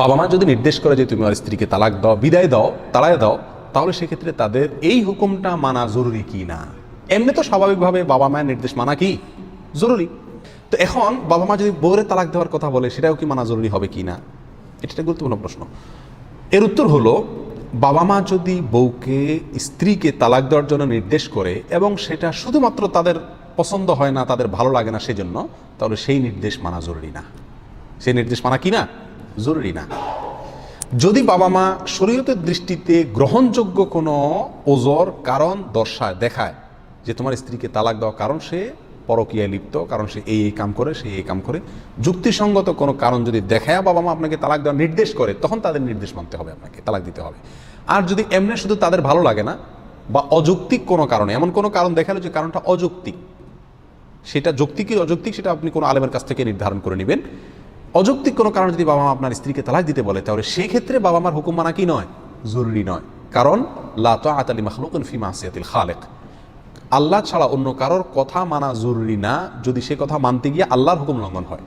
বাবা মা যদি নির্দেশ করে যে তুমি আমার স্ত্রীকে তালাক দাও, বিদায় দাও, তালায় দাও, তাহলে সেক্ষেত্রে তাদের এই হুকুমটা মানা জরুরি কি না? এমনি তো স্বাভাবিকভাবে বাবা মায়ের নির্দেশ মানা কি? জরুরি। তো এখন বাবা মা যদি বউরে তালাক দেওয়ার কথা বলে, সেটাও কি মানা জরুরি হবে কি না? এটা একটা গুরুত্বপূর্ণ প্রশ্ন। এর উত্তর হলো বাবা মা যদি বউকে স্ত্রীকে তালাক দেওয়ার জন্য নির্দেশ করে এবং সেটা শুধুমাত্র তাদের পছন্দ হয় না, তাদের ভালো লাগে না সেজন্য, তাহলে সেই নির্দেশ মানা জরুরি না। সেই নির্দেশ মানা কি না? জরুরি না। যদি বাবা মা শরীয়তের দৃষ্টিতে গ্রহণযোগ্য কোনো ওজর কারণ দর্শায় দেখায় যে তোমার স্ত্রীকে তালাক দেওয়া কারণ সে পরকীয়ায় লিপ্ত, কারণ সে এই এই কাম করে, সে এই কাম করে, যুক্তিসঙ্গত কোনো কারণ যদি দেখায় বাবা মা আপনাকে তালাক দেওয়ার নির্দেশ করে, তখন তাদের নির্দেশ মানতে হবে আপনাকে, তালাক দিতে হবে। আর যদি এমনি শুধু তাদের ভালো লাগে না বা অযৌক্তিক কোনো কারণে, এমন কোনো কারণ দেখাল যে কারণটা অযৌক্তিক, সেটা যৌক্তিক কি অযৌক্তিক সেটা আপনি কোনো আলেমের কাছ থেকে নির্ধারণ করে নেবেন। অযৌক্তিক কোনো কারণে যদি বাবা মা আপনার স্ত্রীকে তালাক দিতে বলে, তাহলে সেক্ষেত্রে বাবা মার হুকুম মানা কি নয়? জরুরি নয়। কারণ লাত আতালি মাসিয়াতিল খালেক। আল্লাহ ছাড়া অন্য কারোর কথা মানা জরুরি না। যদি সে কথা মানতে গিয়ে আল্লাহর হুকুম লঙ্ঘন হয়।